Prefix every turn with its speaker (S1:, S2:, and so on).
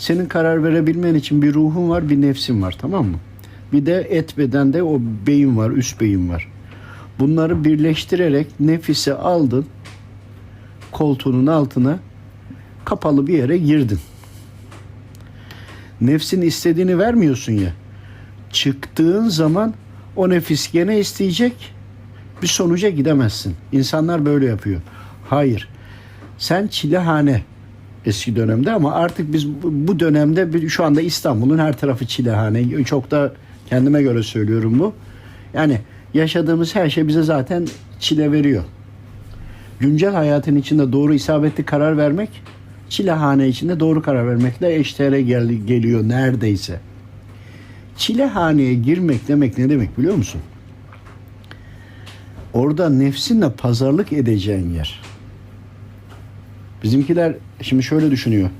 S1: Senin karar verebilmen için bir ruhun var, bir nefsin var tamam mı? Bir de et bedende o beyin var, üst beyin var. Bunları birleştirerek nefisi aldın, koltuğunun altına kapalı bir yere girdin. Nefsin istediğini vermiyorsun ya. Çıktığın zaman o nefis gene isteyecek. Bir sonuca gidemezsin. İnsanlar böyle yapıyor. Hayır. Sen çilehane eski dönemde ama artık biz bu- dönemde şu anda İstanbul'un her tarafı çilehane. Çok da kendime göre söylüyorum bu. Yani yaşadığımız her şey bize zaten çile veriyor. Güncel hayatın içinde doğru isabetli karar vermek çilehane içinde doğru karar vermekle eşdeğere gel- geliyor neredeyse. Çilehaneye girmek demek ne demek biliyor musun? Orada nefsinle pazarlık edeceğin yer. Bizimkiler şimdi şöyle düşünüyor.